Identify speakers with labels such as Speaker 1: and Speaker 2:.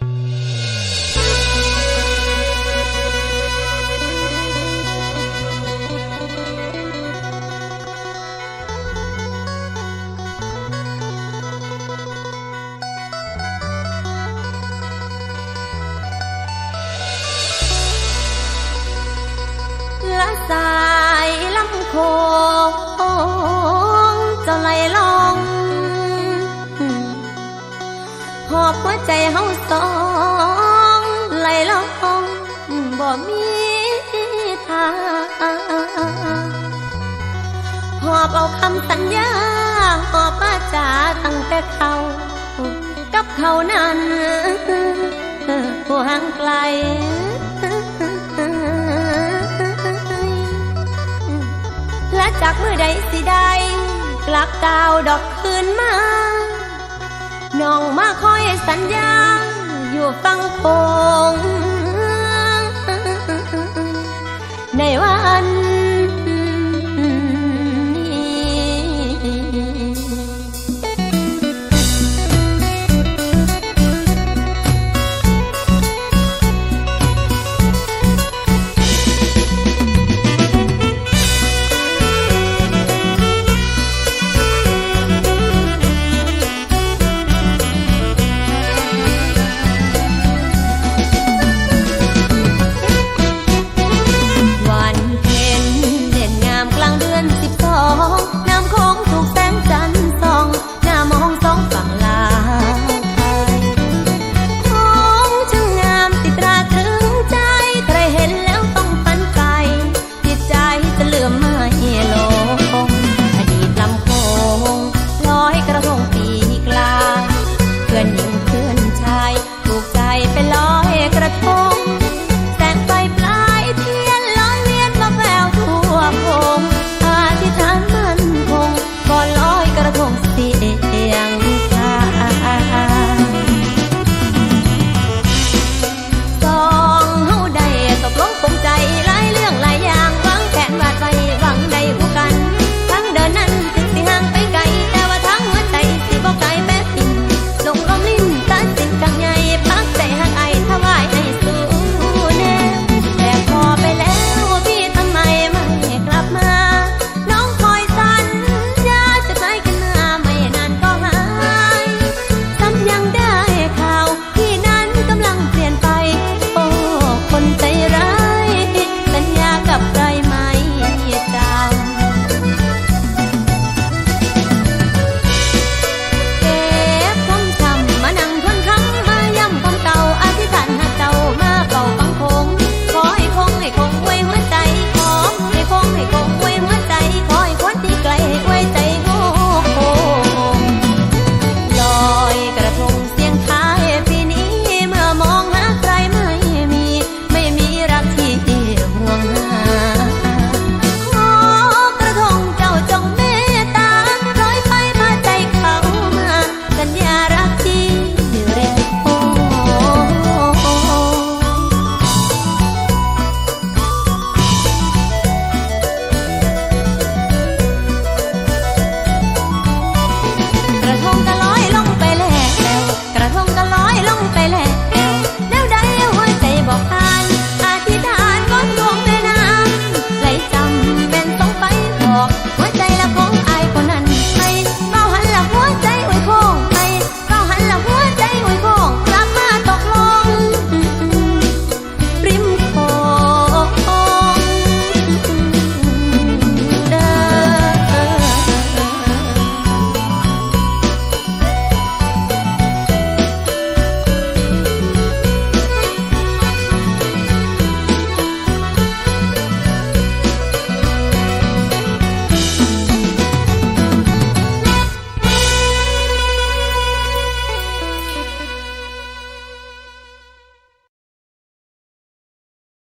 Speaker 1: ละสายลำโคงจะไหลลอ อบหัวใจเฮาสองไหลล่องบ่มีทางหอบเอาคำสัญญาหอบมาจาตั้งแต่เขา กับเขานั้นห่างไกลและจากเมื่อใดสิได้กลับดาวดอกคืนมา น้องมาคอยสัญญา อยู่ฟังคงในวัน